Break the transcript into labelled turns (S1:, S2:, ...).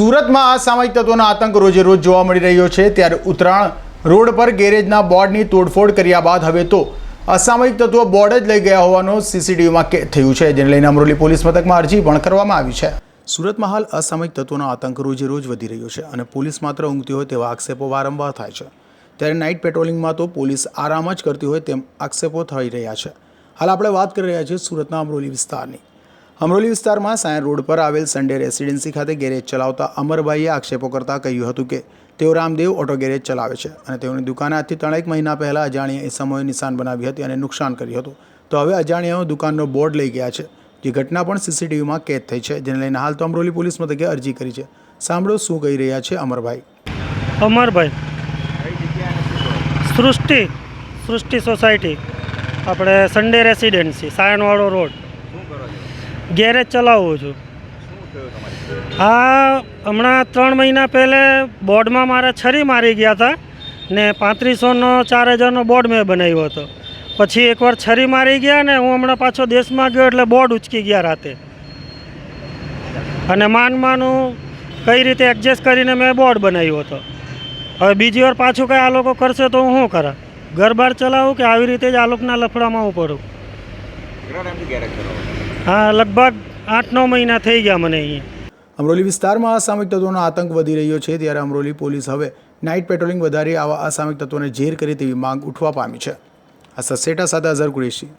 S1: સુરતમાં અસામયિક તત્વોનો આતંક રોજે રોજ જોવા મળી રહ્યો છે. ત્યારે ઉત્તરાયણ રોડ પર ગેરેજના બોર્ડની તોડફોડ કર્યા બાદ હવે તો અસામાયિક તત્વો બોર્ડ જ લઈ ગયા હોવાનો સીસીટીવીમાં કે થયું છે. જેને લઈને અમરોલી પોલીસ મથકમાં અરજી પણ કરવામાં આવી છે. સુરતમાં હાલ અસામાયિક તત્વોનો આતંક રોજે રોજ વધી રહ્યો છે અને પોલીસ માત્ર ઊંઘતી હોય તેવા આક્ષેપો વારંવાર થાય છે. ત્યારે નાઇટ પેટ્રોલિંગમાં તો પોલીસ આરામ જ કરતી હોય તેમ આક્ષેપો થઈ રહ્યા છે. હાલ આપણે વાત કરી રહ્યા છીએ સુરતના અમરોલી વિસ્તારની. અમરોલી વિસ્તારમાં સાયન રોડ પર આવેલ સન્ડે રેસિડેન્સી ખાતે ગેરેજ ચલાવતા અમરભાઈએ આક્ષેપો કરતા કહ્યું હતું કે તેઓ રામદેવ ઓટો ગેરેજ ચલાવે છે અને તેઓની દુકાને આજથી ત્રણેક મહિના પહેલાં અજાણ્યા એ સમયે નિશાન બનાવી હતી અને નુકસાન કર્યું હતું. તો હવે અજાણ્યાઓ દુકાનનો બોર્ડ લઈ ગયા છે. જે ઘટના પણ સીસીટીવીમાં કેદ થઈ છે, જેને લઈને હાલ તો અમરોલી પોલીસ મથકે અરજી કરી છે. સાંભળો શું કહી રહ્યા છે અમરભાઈ.
S2: અમરભાઈ, સૃષ્ટિ સૃષ્ટિ સોસાયટી, આપણે સન્ડે રેસિડેન્સી સાયણવાળો રોડ. ગેરેજ ચલાવું છું. હા, હમણાં ત્રણ મહિના પહેલે બોર્ડમાં મારા છરી મારી ગયા હતા ને પાંત્રીસોનો ચાર હજારનો બોર્ડ મેં બનાવ્યો હતો. પછી એકવાર છરી મારી ગયા ને હું હમણાં પાછો દેશમાં ગયો એટલે બોર્ડ ઉચકી ગયા રાતે. અને માન માનું કઈ રીતે એડજસ્ટ કરીને મેં બોર્ડ બનાવ્યો હતો. હવે બીજી વાર પાછું કંઈ આ લોકો કરશે તો હું શું કરા? ઘર ચલાવું કે આવી રીતે જ આ લોકોના લફડામાં હું પડું? હા લગભગ આઠ નવ મહિના થઈ ગયા મને અહીંયા.
S1: અમરોલી વિસ્તારમાં અસામિક તત્વોનો આતંક વધી રહ્યો છે ત્યારે અમરોલી પોલીસ હવે નાઇટ પેટ્રોલિંગ વધારી આવા અસામિક તત્વોને ઝેર કરે તેવી માંગ ઉઠવા પામી છે. આ સસેટા સાથે અઝર કુરેશી.